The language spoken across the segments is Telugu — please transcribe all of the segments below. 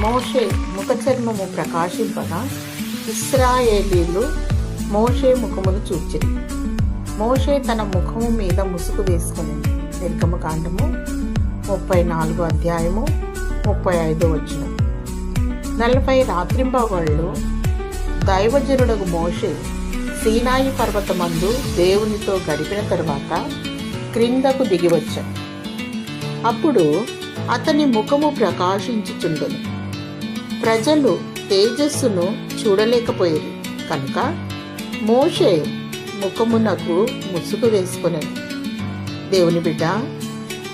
మోషే ముఖ చర్మము ప్రకాశింపగా ఇస్రాయేలీలు మోషే ముఖమును చూచిరి మోషే తన ముఖము మీద ముసుగు వేసుకుని నిర్గమకాండము ముప్పై నాలుగు అధ్యాయము ముప్పై ఐదు వచ్చిన నలభై రాత్రింబవళ్ళు దైవజనుడకు మోషే సీనాయి పర్వతమందు దేవునితో గడిపిన తరువాత క్రిందకు దిగి వచ్చాడు. అప్పుడు అతని ముఖము ప్రకాశించుచుండెను. ప్రజలు తేజస్సును చూడలేకపోయారు కనుక మోషే ముఖమునకు ముసుగు వేసుకుని దేవుని బిడ్డ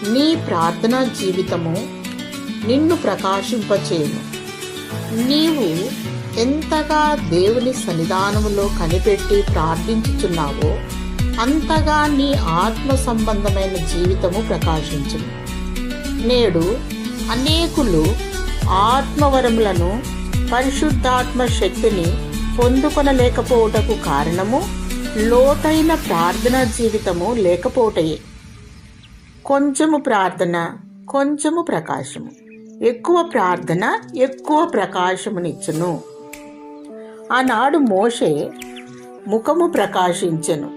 నీ ప్రార్థనా జీవితము నిన్ను ప్రకాశింపచేయను. నీవు ఎంతగా దేవుని సన్నిధానములో కనిపెట్టి ప్రార్థించుచున్నావో అంతగా నీ ఆత్మ సంబంధమైన జీవితము ప్రకాశించును. నేడు అనేకులు ఆత్మవరములను పరిశుద్ధాత్మ శక్తిని పొందుకొనలేకపోవటకు కారణము లోతైన ప్రార్థనా జీవితము లేకపోవటయే కొంచెము ప్రార్థన కొంచెము ప్రకాశము. ఎక్కువ ప్రార్థన ఎక్కువ ప్రకాశమునిచ్చును. ఆనాడు మోషే ముఖము ప్రకాశించెను.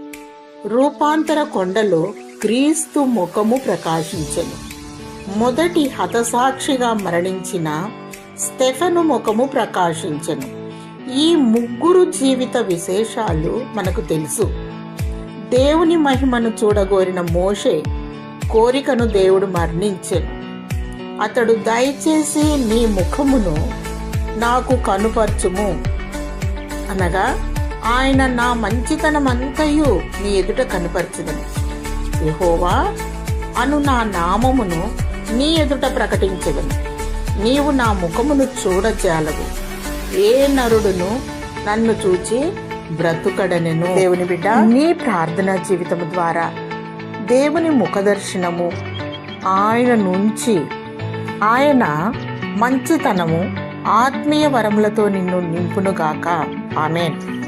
రూపాంతర కొండలో క్రీస్తు ముఖము ప్రకాశించెను. మొదటి హతసాక్షిగా మరణించిన స్టెఫను ముఖము ప్రకాశించను. ఈ ముగ్గురు జీవిత విశేషాలు మనకు తెలుసు. దేవుని మహిమను చూడగోరిన మోషే కోరికను దేవుడు మరణించను. అతడు దయచేసి నీ ముఖమును నాకు కనుపరచుము. అనగా ఆయన నా మంచితనమంతయు నీ ఎదుట కనపరచుదను. యహోవా అను నా నామమును నీ ఎదుట ప్రకటించదను నీవు నా ముఖమును చూడజాలవు. ఏ నరుడును నన్ను చూచి బ్రతుకడనెను. దేవుని బిడ్డ. నీ ప్రార్థనా జీవితము ద్వారా దేవుని ముఖదర్శనము ఆయన నుంచి ఆయన మంచితనము ఆత్మీయ వరములతో నిన్ను నింపునుగాక. ఆమెన్.